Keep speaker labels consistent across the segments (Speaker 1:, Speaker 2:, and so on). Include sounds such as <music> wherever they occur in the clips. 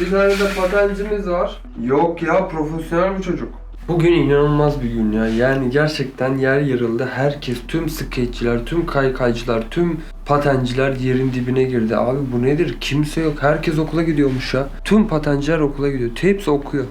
Speaker 1: Bir tane de patencimiz var. Yok ya profesyonel bir çocuk. Bugün inanılmaz bir gün ya. Yani gerçekten yer yarıldı. Herkes, tüm skeççiler, tüm kaykaycılar, tüm patenciler yerin dibine girdi. Abi bu nedir? Kimse yok. Herkes okula gidiyormuş ya. Tüm patenciler okula gidiyor. Hepsi okuyor.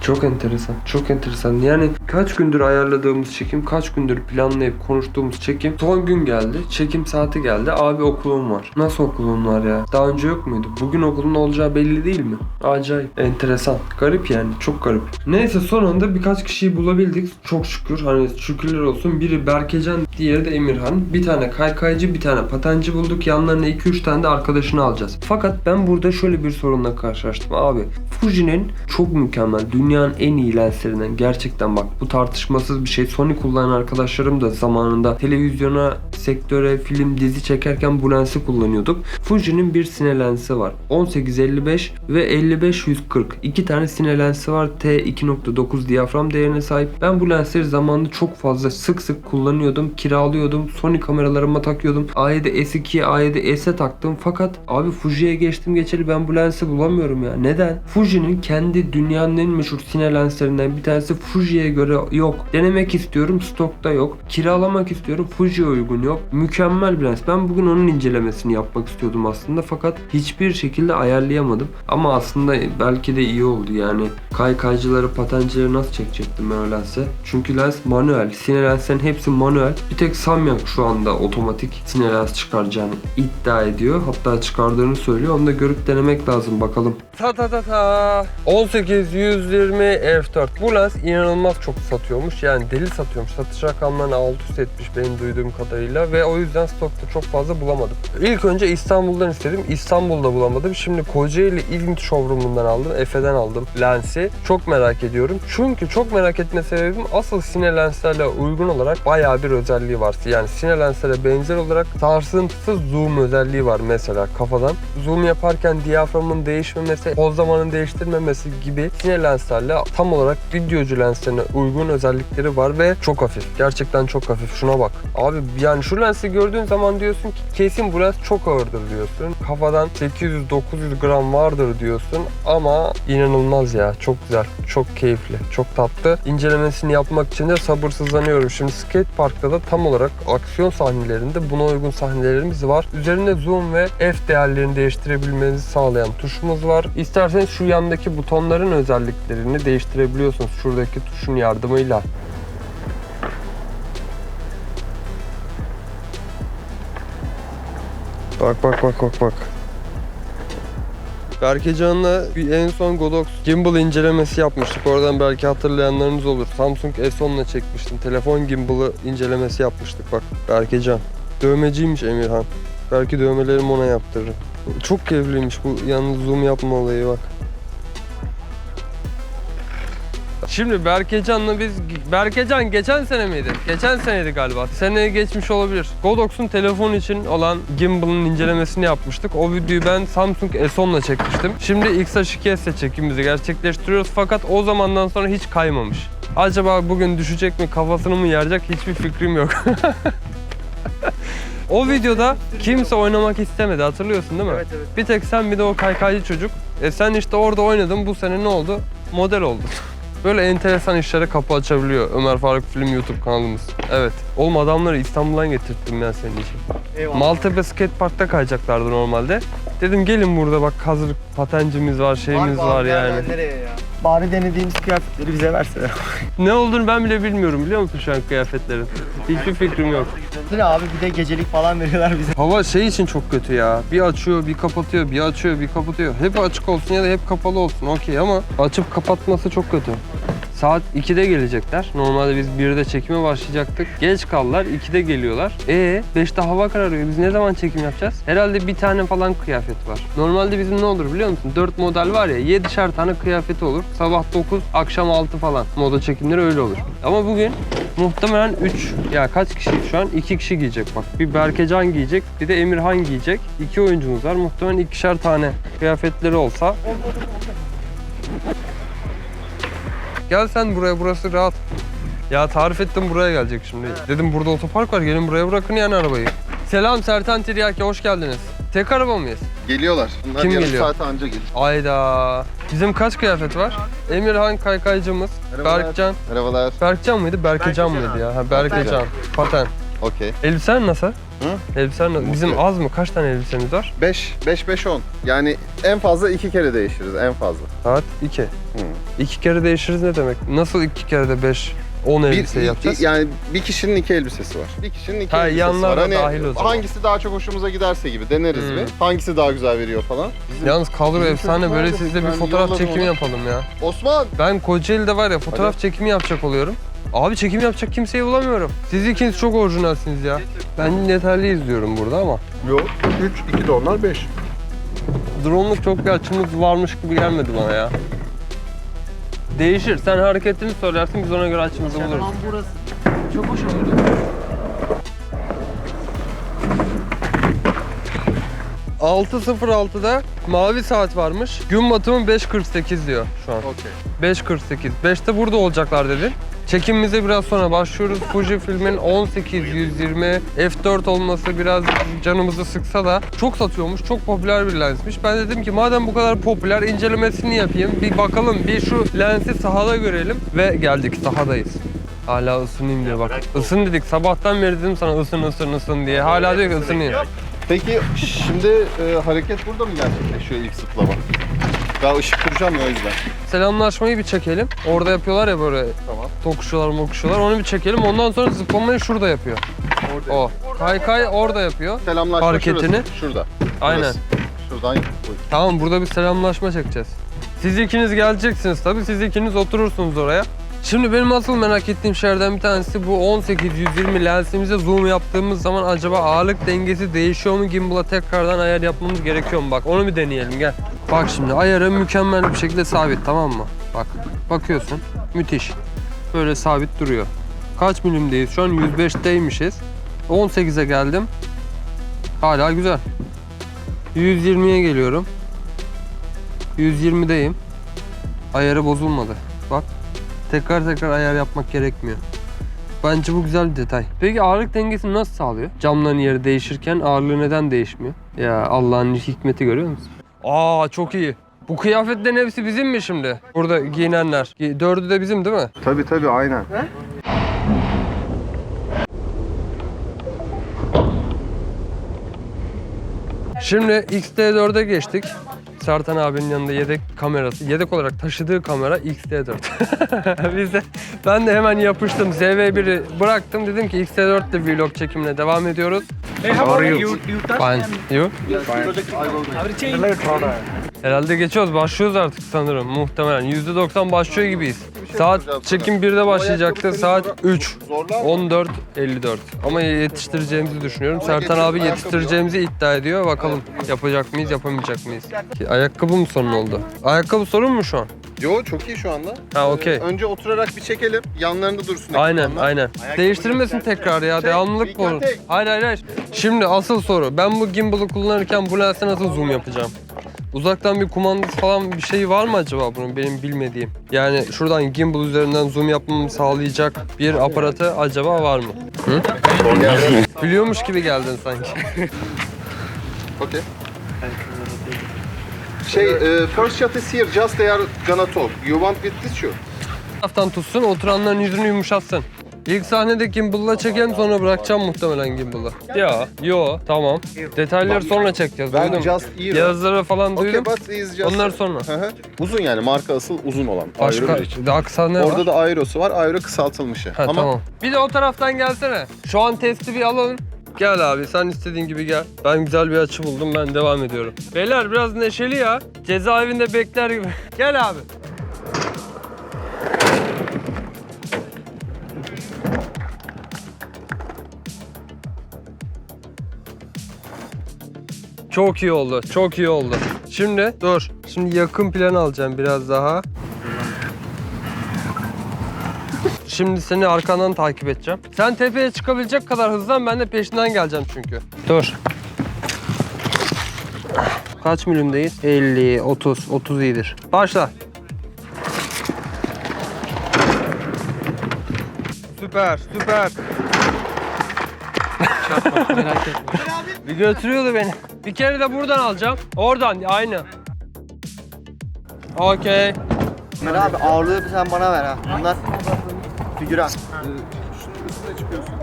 Speaker 1: Çok enteresan, çok enteresan. Yani kaç gündür ayarladığımız çekim, kaç gündür planlayıp konuştuğumuz çekim son gün geldi. Çekim saati geldi. Abi okulum var. Nasıl okulun var ya? Daha önce yok muydu? Bugün okulun olacağı belli değil mi? Acayip. Enteresan. Garip yani. Çok garip. Neyse son anda birkaç kişiyi bulabildik. Çok şükür. Hani şükürler olsun. Biri Berkecan, diğeri de Emirhan. Bir tane kaykaycı, bir tane patenci bulduk. Yanlarına 2-3 tane de arkadaşını alacağız. Fakat ben burada şöyle bir sorunla karşılaştım. Abi Fuji'nin çok mükemmel. Dünyanın en iyi lenslerinden. Gerçekten bak bu tartışmasız bir şey. Sony kullanan arkadaşlarım da zamanında televizyona, sektöre, film, dizi çekerken bu lensi kullanıyorduk. Fuji'nin bir sine lensi var. 18-55 ve 55-140. İki tane sine lensi var. T2.9 diyafram değerine sahip. Ben bu lensleri zamanında çok fazla sık sık kullanıyordum. Kiralıyordum. Sony kameralarıma takıyordum. A7 S2'ye A7 S'e taktım. Fakat abi Fuji'ye geçtim geçeli ben bu lensi bulamıyorum ya. Neden? Fuji'nin kendi dünyanın en meşhur sine lenslerinden bir tanesi Fuji'ye göre yok. Denemek istiyorum stokta yok. Kiralamak istiyorum Fuji'ye uygun yok. Mükemmel bir lens. Ben bugün onun incelemesini yapmak istiyordum aslında fakat hiçbir şekilde ayarlayamadım. Ama aslında belki de iyi oldu yani. Kaykaycıları, patencileri nasıl çekecektim ben o lense? Çünkü lens manuel. Sine lenslerin hepsi manuel. Bir tek Samyang şu anda otomatik sine lens çıkaracağını iddia ediyor. Hatta çıkardığını söylüyor. Onu da görüp denemek lazım bakalım. Ta ta ta ta. 18 120 f4. Bu lens inanılmaz çok satıyormuş. Yani deli satıyormuş. Satış rakamlarını alt üst etmiş benim duyduğum kadarıyla ve o yüzden stokta çok fazla bulamadım. İlk önce İstanbul'dan istedim. İstanbul'da bulamadım. Şimdi Kocaeli İzmit Showroom'undan aldım. Efe'den aldım lensi. Çok merak ediyorum. Çünkü çok merak etme sebebim asıl sine lenslerle uygun olarak bayağı bir özelliği var. Yani sine lenslere benzer olarak sarsıntısız zoom özelliği var mesela kafadan. Zoom yaparken diyaframın değişmemesi, poz zamanın değiştirmemesi gibi sine lenslerle tam olarak videocu lenslerine uygun özellikleri var ve çok hafif. Gerçekten çok hafif. Şuna bak. Abi yani şu lensi gördüğün zaman diyorsun ki kesin bu lens çok ağırdır diyorsun. Kafadan 800-900 gram vardır diyorsun ama inanılmaz ya. Çok güzel. Çok keyifli. Çok tatlı. İncelemesini yapmak için de sabırsızlanıyorum. Şimdi skate parkta da tam olarak aksiyon sahnelerinde buna uygun sahnelerimiz var. Üzerinde zoom ve f değerlerini değiştirebilmenizi sağlayan tuşumuz var. İsterseniz şu yandaki butonların özelliklerini değiştirebiliyorsunuz. Şuradaki tuşun yardımıyla. Bak bak bak bak bak. Berkecan'la en son Godox gimbal incelemesi yapmıştık. Oradan belki hatırlayanlarınız olur. Samsung S10'la çekmiştim. Telefon gimbal'ı incelemesi yapmıştık bak. Berkecan. Dövmeciymiş Emirhan. Belki dövmelerimi ona yaptırırım. Çok keyifliymiş bu yalnız zoom yapma olayı bak. Şimdi Berkecan'la biz... Berkecan geçen sene miydi? Geçen seneydi galiba. Seneye geçmiş olabilir. Godox'un telefon için olan gimbal'ın incelemesini yapmıştık. O videoyu ben Samsung S10'la çekmiştim. Şimdi X-H2S ile çekimimizi gerçekleştiriyoruz fakat o zamandan sonra hiç kaymamış. Acaba bugün düşecek mi, kafasını mı yaracak hiçbir fikrim yok. <laughs> o videoda kimse oynamak istemedi hatırlıyorsun değil mi?
Speaker 2: Evet evet.
Speaker 1: Bir tek sen bir de o kaykaycı çocuk. E sen işte orada oynadın bu sene ne oldu? Model oldun. Böyle enteresan işlere kapı açabiliyor Ömer Faruk Film YouTube kanalımız. Evet. Oğlum adamları İstanbul'dan getirttim ben senin için.
Speaker 2: Eyvallah.
Speaker 1: Maltepe Skate Park'ta kayacaklardı normalde. Dedim gelin burada bak hazır patencimiz var, şeyimiz var,
Speaker 2: abi,
Speaker 1: yani.
Speaker 2: nereden nereye ya? Bari denediğimiz kıyafetleri bize versene. <laughs>
Speaker 1: Ne olduğunu ben bile bilmiyorum biliyor musun şu an kıyafetlerin? Hiçbir fikrim yok.
Speaker 2: Ne abi bir de gecelik falan veriyorlar bize. <laughs>
Speaker 1: Hava şey için çok kötü ya. Bir açıyor, bir kapatıyor, bir açıyor, bir kapatıyor. Hep açık olsun ya da hep kapalı olsun okey ama açıp kapatması çok kötü. Saat 2'de gelecekler. Normalde biz 1'de çekime başlayacaktık. Geç kaldılar. 2'de geliyorlar. E 5'te hava kararıyor. Biz ne zaman çekim yapacağız? Herhalde bir tane falan kıyafet var. Normalde bizim ne olur biliyor musun? 4 model var ya 7'şer tane kıyafeti olur. Sabah 9, akşam 6 falan. Moda çekimleri öyle olur. Ama bugün muhtemelen 3 ya kaç kişi şu an? 2 kişi giyecek bak. Bir Berkecan giyecek, bir de Emirhan giyecek. İki oyuncumuz var. Muhtemelen ikişer tane kıyafetleri olsa Gel sen buraya burası rahat. Ya tarif ettim buraya gelecek şimdi. Dedim burada otopark var gelin buraya bırakın yani arabayı. Selam Sertan Tiryaki hoş geldiniz. Tek araba mıyız?
Speaker 3: Geliyorlar. Bunlar
Speaker 1: Kim
Speaker 3: yarım
Speaker 1: geliyor?
Speaker 3: saate anca gelir.
Speaker 1: Ayda. Bizim kaç kıyafet var? Emirhan kaykaycımız,
Speaker 3: Merhabalar.
Speaker 1: Berkcan.
Speaker 3: Merhabalar.
Speaker 1: Berkcan mıydı? Berkecan mıydı ya? Ha, Berkecan. Paten.
Speaker 3: Okey.
Speaker 1: Elbisen nasıl? Elbisen nasıl? Bizim az mı? Kaç tane elbisemiz var?
Speaker 3: 5, 5, 5, 10. Yani en fazla iki kere değişiriz en fazla.
Speaker 1: Saat 2.
Speaker 3: Hı.
Speaker 1: İki kere değişiriz ne demek? Nasıl iki kere de 5, 10 elbise yapacağız?
Speaker 3: Yani bir kişinin iki elbisesi var. Bir kişinin iki
Speaker 1: Ha,
Speaker 3: elbisesi
Speaker 1: yanlar
Speaker 3: var.
Speaker 1: da dahil o zaman.
Speaker 3: Hangisi daha çok hoşumuza giderse gibi deneriz
Speaker 1: Hmm.
Speaker 3: bir. Hangisi daha güzel veriyor falan. Bizim-
Speaker 1: Yalnız kadro
Speaker 3: Bizim
Speaker 1: efsane
Speaker 3: çocuklar
Speaker 1: böyle
Speaker 3: da-
Speaker 1: sizle bir
Speaker 3: ben
Speaker 1: fotoğraf
Speaker 3: yolladım
Speaker 1: çekimi
Speaker 3: onu.
Speaker 1: yapalım ya.
Speaker 3: Osman!
Speaker 1: Ben Kocaeli'de var ya fotoğraf çekimi yapacak oluyorum. Abi çekim yapacak kimseyi bulamıyorum. Siz ikiniz çok orijinalsiniz ya. Ben yeterli izliyorum burada ama.
Speaker 3: Yok. 3, 2 de onlar 5.
Speaker 1: Drone'luk çok bir açımız varmış gibi gelmedi bana ya. Değişir. Sen hareketini söylersin biz ona göre açımızı buluruz.
Speaker 2: burası.
Speaker 1: Çok hoş oldu. ...6.06'da mavi saat varmış. Gün batımı 5.48 diyor şu an.
Speaker 3: Okey.
Speaker 1: 5.48. 5'te burada olacaklar dedi. Çekimimize biraz sonra başlıyoruz. Fuji filmin 18-120 f4 olması biraz canımızı sıksa da çok satıyormuş. Çok popüler bir lensmiş. Ben dedim ki madem bu kadar popüler incelemesini yapayım. Bir bakalım bir şu lensi sahada görelim. Ve geldik sahadayız. Hala ısınayım diyor bak. Isın dedik. Sabahtan beri dedim sana ısın ısın ısın diye. Hala diyor ki ısınayım.
Speaker 3: Peki şimdi e, hareket burada mı gerçekleşiyor ilk zıplama? Daha ışık kuracağım ya o yüzden.
Speaker 1: Selamlaşmayı bir çekelim. Orada yapıyorlar ya böyle. Tokuşuyorlar mokuşuyorlar. Onu bir çekelim. Ondan sonra zıplamayı şurada yapıyor.
Speaker 3: Orada.
Speaker 1: O. Kaykay orada yapıyor.
Speaker 3: Selamlaşma
Speaker 1: Hareketini.
Speaker 3: şurası. Şurada.
Speaker 1: Aynen.
Speaker 3: Burası. Şuradan koy.
Speaker 1: Tamam burada bir selamlaşma çekeceğiz. Siz ikiniz geleceksiniz tabii. Siz ikiniz oturursunuz oraya. Şimdi benim asıl merak ettiğim şeylerden bir tanesi bu 18-120 lensimize zoom yaptığımız zaman acaba ağırlık dengesi değişiyor mu gimbal'a tekrardan ayar yapmamız gerekiyor mu? Bak onu bir deneyelim gel. Bak şimdi ayarı mükemmel bir şekilde sabit tamam mı? Bak bakıyorsun müthiş. Böyle sabit duruyor. Kaç milimdeyiz şu an 105'teymişiz. 18'e geldim. Hala güzel. 120'ye geliyorum. 120'deyim. Ayarı bozulmadı. Bak. Tekrar tekrar ayar yapmak gerekmiyor. Bence bu güzel bir detay. Peki ağırlık dengesini nasıl sağlıyor? Camların yeri değişirken ağırlığı neden değişmiyor? Ya Allah'ın hikmeti görüyor musun? Aa çok iyi. Bu kıyafetlerin hepsi bizim mi şimdi? Burada giyinenler. Gi- Dördü de bizim değil mi?
Speaker 3: Tabii tabii aynen.
Speaker 1: Şimdi XT4'e geçtik. Sertan abinin yanında yedek kamerası. Yedek olarak taşıdığı kamera XT4. <laughs> Biz de, ben de hemen yapıştım. ZV1'i bıraktım. Dedim ki XT4 ile vlog çekimine devam ediyoruz.
Speaker 4: Hey, how are you? You, you touch
Speaker 1: Fine. You?
Speaker 4: Change.
Speaker 1: Herhalde geçiyoruz. Başlıyoruz artık sanırım. Muhtemelen. %90 başlıyor gibiyiz. Saat çekim 1'de başlayacaktı. Saat 3.
Speaker 3: Zorlar mı?
Speaker 1: 14.54. Ama yetiştireceğimizi düşünüyorum. Sertan abi yetiştireceğimizi iddia ediyor. Bakalım yapacak mıyız, yapamayacak mıyız? Ayakkabı mı sorun oldu? Ayakkabı sorun mu şu an?
Speaker 3: Yo çok iyi şu anda.
Speaker 1: Ha, okey.
Speaker 3: Ee, önce oturarak bir çekelim. Yanlarında dursun.
Speaker 1: Aynen,
Speaker 3: ekipmanlar.
Speaker 1: aynen. Değiştirmesin tekrar ya.
Speaker 3: Tek,
Speaker 1: Devamlılık
Speaker 3: take.
Speaker 1: Hayır, hayır, hayır. Şimdi asıl soru. Ben bu gimbal'ı kullanırken bu lense nasıl zoom yapacağım? Uzaktan bir kumandası falan bir şey var mı acaba bunun benim bilmediğim? Yani şuradan gimbal üzerinden zoom yapmamı sağlayacak bir aparatı acaba var mı? Hı? Biliyormuş gibi geldin sanki.
Speaker 3: Okey. Şey, e, first shot is here, just they are gonna talk. You want with this shoe?
Speaker 1: taraftan tutsun, oturanların yüzünü yumuşatsın. İlk sahnede gimbal'la çekelim sonra bırakacağım muhtemelen gimbal'ı. Ya, yo, tamam. Detayları sonra çekeceğiz.
Speaker 3: Ben
Speaker 1: duydum.
Speaker 3: just ear.
Speaker 1: Yazıları falan
Speaker 3: Okay,
Speaker 1: duydum.
Speaker 3: but is just...
Speaker 1: Onlar sonra.
Speaker 3: Hı hı. Uzun yani, marka asıl uzun olan.
Speaker 1: Başka,
Speaker 3: için.
Speaker 1: daha kısa ne
Speaker 3: Orada
Speaker 1: var?
Speaker 3: da aerosu var, aero kısaltılmışı.
Speaker 1: Ha,
Speaker 3: Ama
Speaker 1: tamam. Bir de o taraftan gelsene. Şu an testi bir alalım. Gel abi sen istediğin gibi gel. Ben güzel bir açı buldum ben devam ediyorum. Beyler biraz neşeli ya. Cezaevinde bekler gibi. <laughs> gel abi. Çok iyi oldu. Çok iyi oldu. Şimdi dur. Şimdi yakın plan alacağım biraz daha. Şimdi seni arkandan takip edeceğim. Sen tepeye çıkabilecek kadar hızlan ben de peşinden geleceğim çünkü. Dur. Kaç milimdeyiz? 50, 30, 30 iyidir. Başla. Süper, süper. Merak etme. Bir götürüyordu beni. Bir kere de buradan alacağım. Oradan aynı. Okey.
Speaker 2: Ömer abi ağırlığı sen bana ver ha. Bunlar figüran.
Speaker 3: Şunun üstüne çıkıyorsun.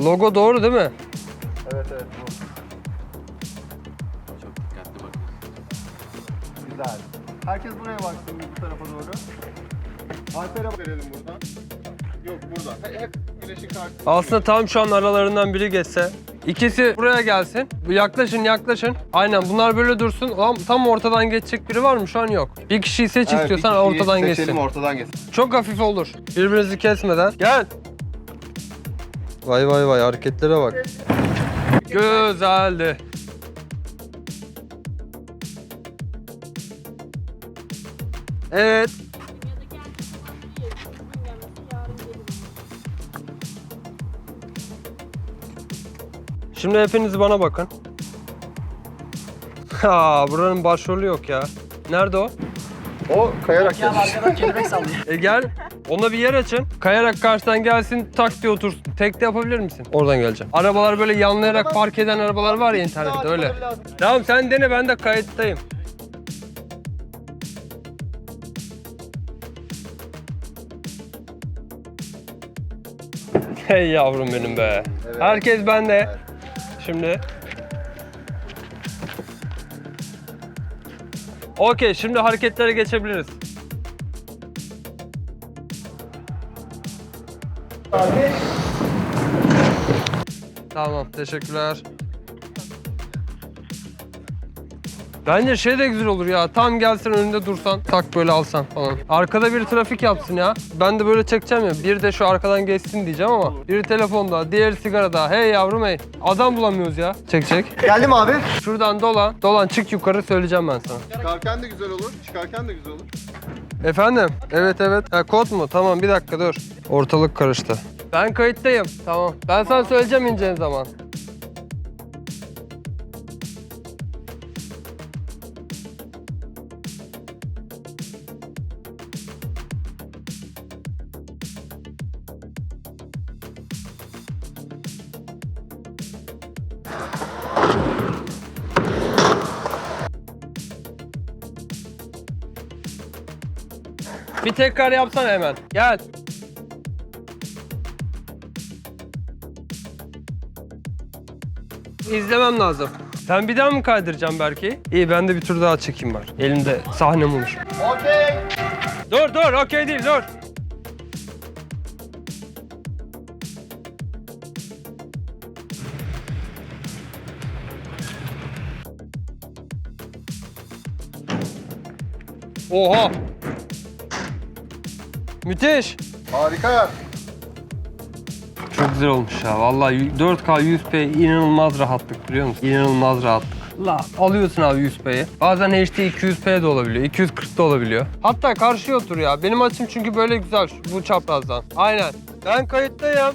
Speaker 1: Logo doğru değil mi?
Speaker 3: Evet evet bu. Güzel. Herkes buraya baksın bu tarafa doğru. Alper'e verelim buradan. Yok burada. He- Hep güneşin karşısında.
Speaker 1: Aslında tam şu an aralarından biri geçse. İkisi buraya gelsin. Yaklaşın yaklaşın. Aynen bunlar böyle dursun. Tam, tam ortadan geçecek biri var mı? Şu an yok. Bir kişiyi seç
Speaker 3: Evet,
Speaker 1: istiyorsan
Speaker 3: bir kişiyi
Speaker 1: ortadan
Speaker 3: seçelim,
Speaker 1: geçsin.
Speaker 3: ortadan geçsin.
Speaker 1: Çok hafif olur. Birbirinizi kesmeden. Gel. Vay vay vay hareketlere bak. Güzeldi. Evet. Şimdi hepiniz bana bakın. Ha, buranın başrolü yok ya. Nerede o?
Speaker 3: O kayarak gelmiş.
Speaker 1: E gel. Ona bir yer açın. Kayarak karşıdan gelsin tak diye otursun. Tek de yapabilir misin? Oradan geleceğim. Arabalar böyle yanlayarak park eden arabalar var ya internette öyle. Tamam sen dene ben de kayıttayım. Hey yavrum benim be. Herkes bende. Şimdi. Okey şimdi hareketlere geçebiliriz. Tamam, teşekkürler. Bence şey de güzel olur ya. Tam gelsen önünde dursan, tak böyle alsan falan. Arkada biri trafik yapsın ya. Ben de böyle çekeceğim ya. Bir de şu arkadan geçsin diyeceğim ama. Biri telefonda, diğeri sigarada. Hey yavrum hey. Adam bulamıyoruz ya. Çek çek.
Speaker 2: Geldim abi.
Speaker 1: Şuradan dolan. Dolan çık yukarı söyleyeceğim ben sana.
Speaker 3: Çıkarken de güzel olur, çıkarken de güzel olur.
Speaker 1: Efendim? Evet evet. Ha, kod mu? Tamam bir dakika dur. Ortalık karıştı. Ben kayıttayım. Tamam. Ben sana söyleyeceğim ineceğin zaman. Tekrar yapsana hemen. Gel. İzlemem lazım. Sen bir daha mı kaydıracaksın belki? İyi ben de bir tur daha çekeyim var. Elimde sahnem olur.
Speaker 3: Okey.
Speaker 1: Dur dur okey değil dur. Oha. Müthiş.
Speaker 3: Harika.
Speaker 1: Çok güzel olmuş ya. Vallahi 4K 100p inanılmaz rahatlık biliyor musun? İnanılmaz rahatlık. La alıyorsun abi 100p'yi. Bazen HD 200p de olabiliyor. 240 da olabiliyor. Hatta karşıya otur ya. Benim açım çünkü böyle güzel bu çaprazdan. Aynen. Ben kayıttayım.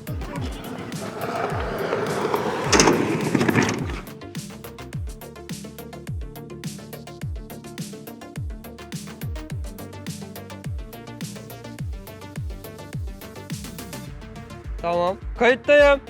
Speaker 1: Kayıttayım.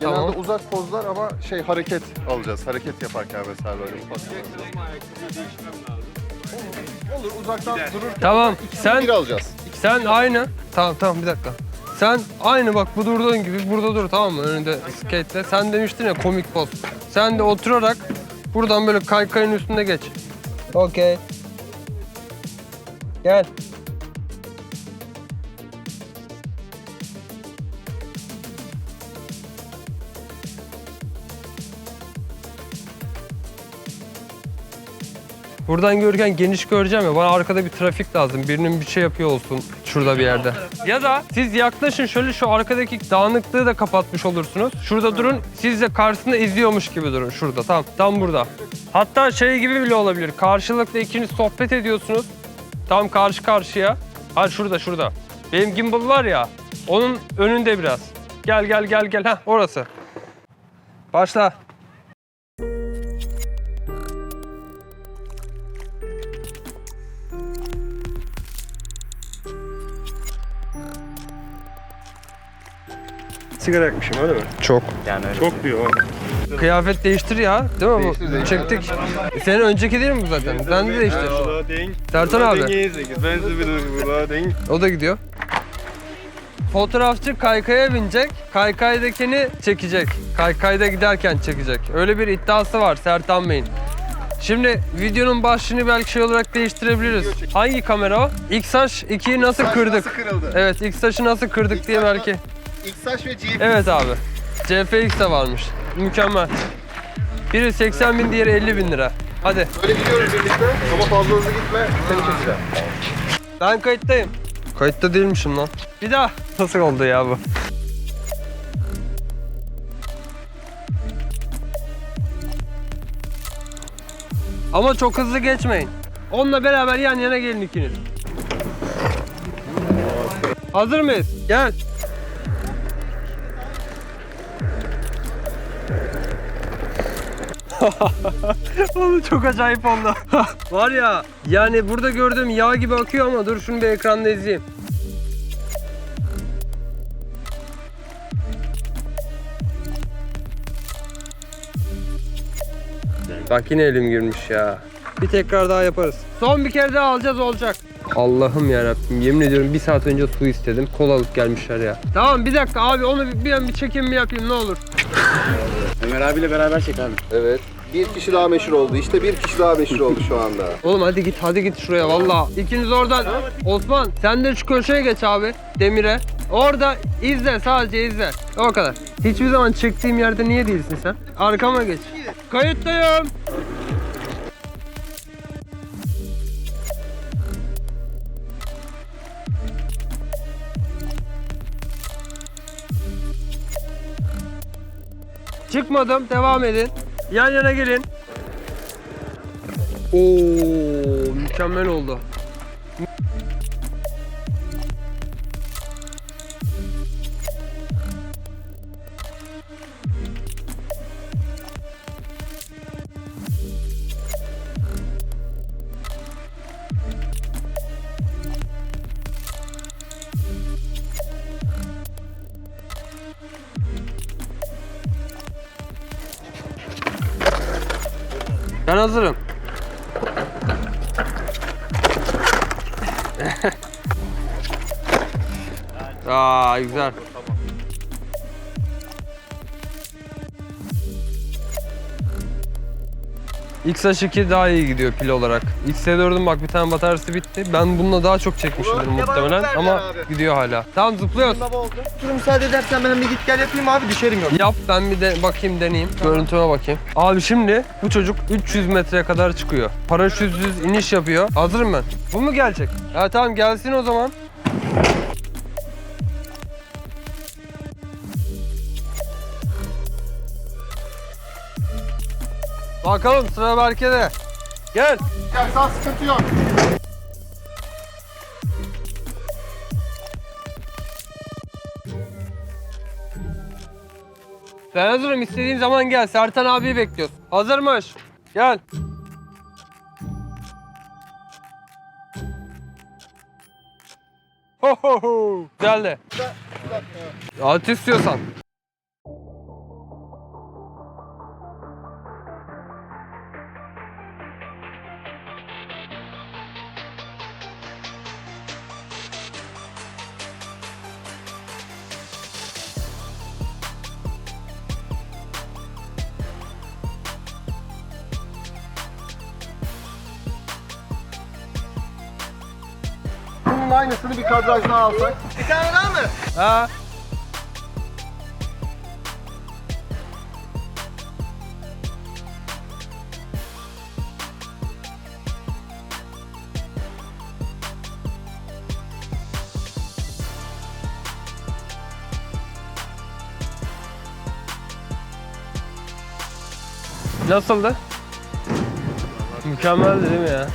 Speaker 3: Genelde
Speaker 1: Tamam.
Speaker 3: uzak pozlar ama şey hareket alacağız. Hareket yaparken mesela böyle ufak. Olur, olur uzaktan durur.
Speaker 1: Tamam. Sen
Speaker 3: Bir alacağız.
Speaker 1: sen aynı. Tamam tamam bir dakika. Sen aynı bak bu durduğun gibi burada dur tamam mı? Önünde skate'le. Sen demiştin ya komik poz. Sen de oturarak buradan böyle kaykayın üstünde geç. Okey. Gel. Buradan görürken geniş göreceğim ya. Bana arkada bir trafik lazım. Birinin bir şey yapıyor olsun. Şurada bir yerde. Ya da siz yaklaşın şöyle şu arkadaki dağınıklığı da kapatmış olursunuz. Şurada durun. Siz de karşısında izliyormuş gibi durun. Şurada tam. Tam burada. Hatta şey gibi bile olabilir. Karşılıklı ikiniz sohbet ediyorsunuz. Tam karşı karşıya. Ha şurada şurada. Benim gimbal var ya. Onun önünde biraz. Gel gel gel gel. Heh orası. Başla.
Speaker 3: Sigara yakmışım öyle mi?
Speaker 1: Çok.
Speaker 3: Çok diyor.
Speaker 1: Kıyafet değiştir ya. Değil mi
Speaker 3: Değiştir,
Speaker 1: bu?
Speaker 3: değiştir.
Speaker 1: Çektik. Senin önceki değil mi bu zaten? Sen de değiştir. Sertan abi. O da gidiyor. Fotoğrafçı kaykaya binecek, kaykaydakini çekecek. Kaykayda giderken çekecek. Öyle bir iddiası var Sertan Bey'in. Şimdi videonun başlığını belki şey olarak değiştirebiliriz. Hangi kamera o? XH 2'yi nasıl kırdık?
Speaker 3: Nasıl kırıldı?
Speaker 1: Evet, XH'ı nasıl kırdık diye belki.
Speaker 3: XH ve GFX.
Speaker 1: Evet abi. CFX de varmış. Mükemmel. Biri 80 bin, diğeri 50 bin lira. Hadi.
Speaker 3: Böyle gidiyoruz birlikte ama fazla hızlı gitme. Seni keseceğim.
Speaker 1: Ben kayıttayım. Kayıtta değilmişim lan. Bir daha. Nasıl oldu ya bu? Ama çok hızlı geçmeyin. Onunla beraber yan yana gelin ikiniz. Hazır mıyız? Gel. <laughs> Oğlum çok acayip oldu. <laughs> Var ya yani burada gördüğüm yağ gibi akıyor ama dur şunu bir ekranda izleyeyim. Bak yine elim girmiş ya. Bir tekrar daha yaparız. Son bir kere daha alacağız olacak. Allah'ım ya Rabbim yemin ediyorum bir saat önce su istedim. Kola alıp gelmişler ya. Tamam bir dakika abi onu bir, an bir çekim mi yapayım ne olur. <laughs>
Speaker 2: Ömer abiyle beraber çek abi.
Speaker 3: Evet. Bir kişi daha meşhur oldu. İşte bir kişi daha meşhur oldu şu anda. <laughs>
Speaker 1: Oğlum hadi git hadi git şuraya valla. İkiniz oradan. Osman sen de şu köşeye geç abi. Demire. Orada izle sadece izle. O kadar. Hiçbir zaman çektiğim yerde niye değilsin sen? Arkama geç. Kayıttayım. Çıkmadım. Devam edin. Yan yana gelin. Oo, mükemmel oldu. Ben hazırım. <laughs> Aa güzel. XH2 daha iyi gidiyor pil olarak. XT4'ün bak bir tane bataryası bitti. Ben bununla daha çok çekmişimdir muhtemelen ama
Speaker 3: abi.
Speaker 1: gidiyor hala. Tamam zıplıyoruz.
Speaker 2: Baba oldu. Dur müsaade edersen ben bir git gel yapayım abi düşerim yok.
Speaker 1: Yap ben bir de bakayım deneyeyim. Görüntüme bakayım. Abi şimdi bu çocuk 300 metreye kadar çıkıyor. Paraşütsüz iniş yapıyor. Hazırım ben. Bu mu gelecek? Ya tamam gelsin o zaman. Bakalım sıra Berke'de. Gel.
Speaker 3: Gel sağ sıkıntı yok.
Speaker 1: Ben hazırım. istediğin zaman gel. Sertan abiyi bekliyoruz. Hazırmış. Gel. Ho ho ho. Güzel de. At istiyorsan.
Speaker 3: bunun aynısını bir kadraj daha alsak.
Speaker 2: Bir tane daha mı?
Speaker 1: Ha. Nasıldı? Mükemmel değil mi ya?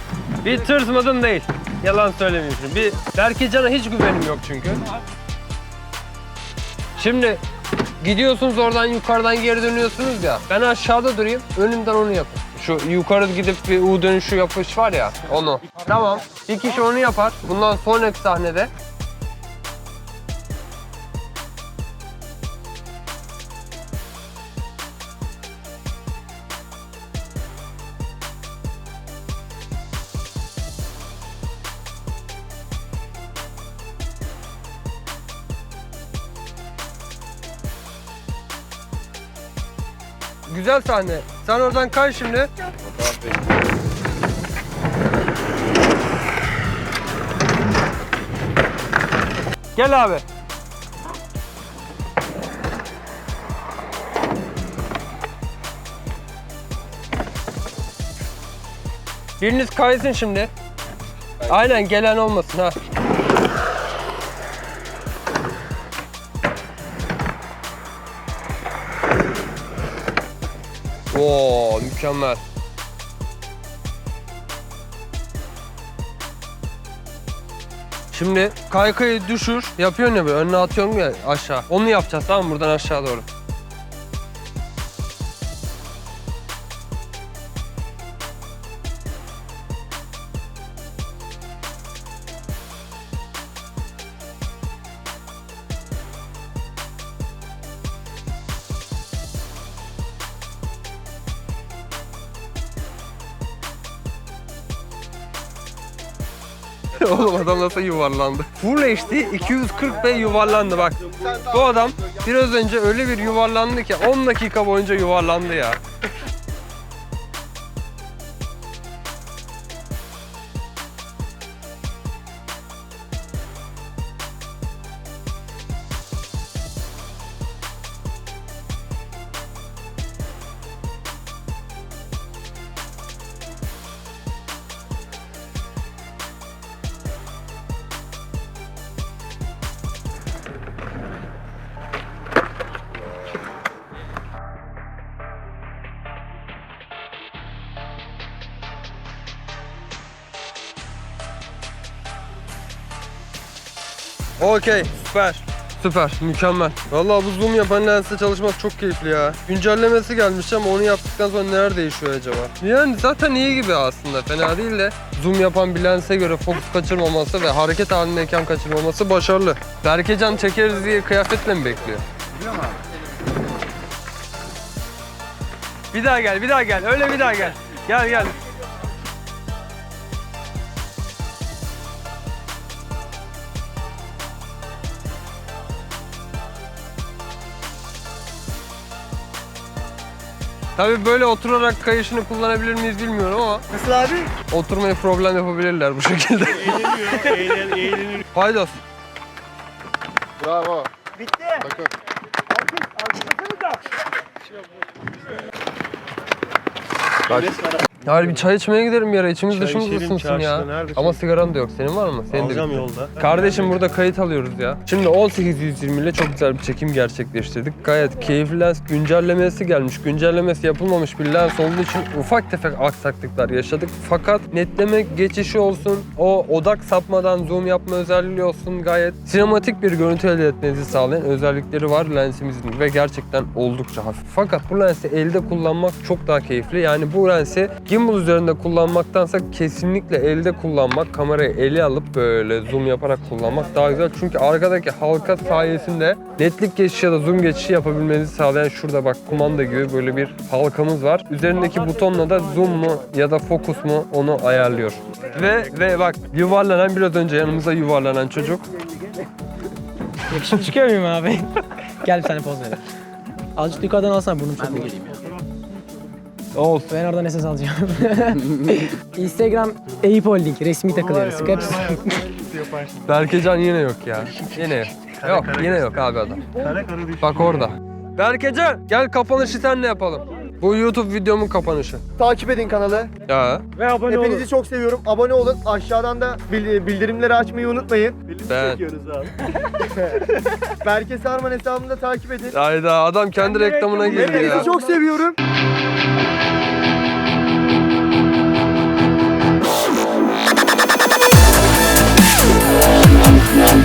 Speaker 1: Bir tırsmadım değil. Yalan şimdi. Bir Berkecan'a hiç güvenim yok çünkü. Şimdi gidiyorsunuz oradan yukarıdan geri dönüyorsunuz ya. Ben aşağıda durayım, önümden onu yapın. Şu yukarı gidip bir U dönüşü yapış var ya, onu. Tamam, bir kişi onu yapar. Bundan sonraki sahnede Güzel sahne. Sen oradan kay şimdi. Gel abi. Biriniz kaysın şimdi. Aynen gelen olmasın ha. Oo mükemmel. Şimdi kaykayı düşür, yapıyorsun ya böyle önüne atıyorsun ya aşağı. Onu yapacağız tamam mı? Buradan aşağı doğru. Nasıl yuvarlandı? Full HD 240p yuvarlandı bak. Bu adam biraz önce öyle bir yuvarlandı ki 10 dakika boyunca yuvarlandı ya. Okey süper. Süper, mükemmel. Vallahi bu zoom yapan lensle çalışmak çok keyifli ya. Güncellemesi gelmiş ama onu yaptıktan sonra neler değişiyor acaba? Yani zaten iyi gibi aslında, fena değil de zoom yapan bir lense göre fokus kaçırmaması ve hareket halindeyken kaçırmaması başarılı. Berkecan çekeriz diye kıyafetle mi bekliyor? Bir daha gel, bir daha gel. Öyle bir daha gel. Gel gel. Tabii böyle oturarak kayışını kullanabilir miyiz bilmiyorum ama
Speaker 2: Nasıl abi?
Speaker 1: oturmayı problem yapabilirler bu şekilde.
Speaker 4: Eğlen, eğlenir.
Speaker 1: Paydos.
Speaker 3: Bravo.
Speaker 2: Bitti.
Speaker 3: Bakın.
Speaker 1: Hadi bir çay içmeye gidelim bir ara. İçimiz
Speaker 4: Çay
Speaker 1: dışımız
Speaker 4: içelim
Speaker 1: ısınsın ya.
Speaker 4: çarşıda, nerede
Speaker 1: Ama sigaran da yok. Senin var mı? Senin de
Speaker 4: Alacağım
Speaker 1: bitti.
Speaker 4: yolda.
Speaker 1: Kardeşim burada kayıt alıyoruz ya. Şimdi 18-120 ile çok güzel bir çekim gerçekleştirdik. Gayet keyifli lens güncellemesi gelmiş. Güncellemesi yapılmamış bir lens olduğu için ufak tefek aksaklıklar yaşadık. Fakat netleme geçişi olsun, o odak sapmadan zoom yapma özelliği olsun gayet sinematik bir görüntü elde etmenizi sağlayan özellikleri var lensimizin ve gerçekten oldukça hafif. Fakat bu lensi elde kullanmak çok daha keyifli. Yani bu lensi gimbal üzerinde kullanmaktansa kesinlikle elde kullanmak, kamerayı ele alıp böyle zoom yaparak kullanmak daha güzel. Çünkü arkadaki halka sayesinde netlik geçişi ya da zoom geçişi yapabilmenizi sağlayan şurada bak kumanda gibi böyle bir halkamız var. Üzerindeki butonla da zoom mu ya da fokus mu onu ayarlıyor. Ve ve bak yuvarlanan biraz önce yanımıza yuvarlanan çocuk.
Speaker 5: Yakışıklı çıkıyor muyum abi? <laughs> Gel bir tane poz verelim. Azıcık yukarıdan alsana burnum çok büyük.
Speaker 1: Olsun.
Speaker 5: Ben oradan ses alacağım. <laughs> Instagram Eyüp Holding resmi takılıyoruz. Hepsi.
Speaker 1: Berkecan yine yok ya. Yine yok. Yok yine yok abi adam.
Speaker 4: Kara kara düştü.
Speaker 1: Bak orada. Berkecan gel kapanışı senle yapalım. Bu YouTube videomun kapanışı.
Speaker 2: Takip edin kanalı.
Speaker 1: Ya
Speaker 5: Ve abone
Speaker 2: Hepinizi çok seviyorum. Abone olun. Aşağıdan da bil- bildirimleri açmayı unutmayın.
Speaker 1: ben.
Speaker 4: Çekiyoruz abi. <laughs>
Speaker 2: Berke Sarman hesabını da takip edin.
Speaker 1: Hayda adam kendi reklamına girdi ya.
Speaker 2: Hepinizi çok seviyorum. We'll.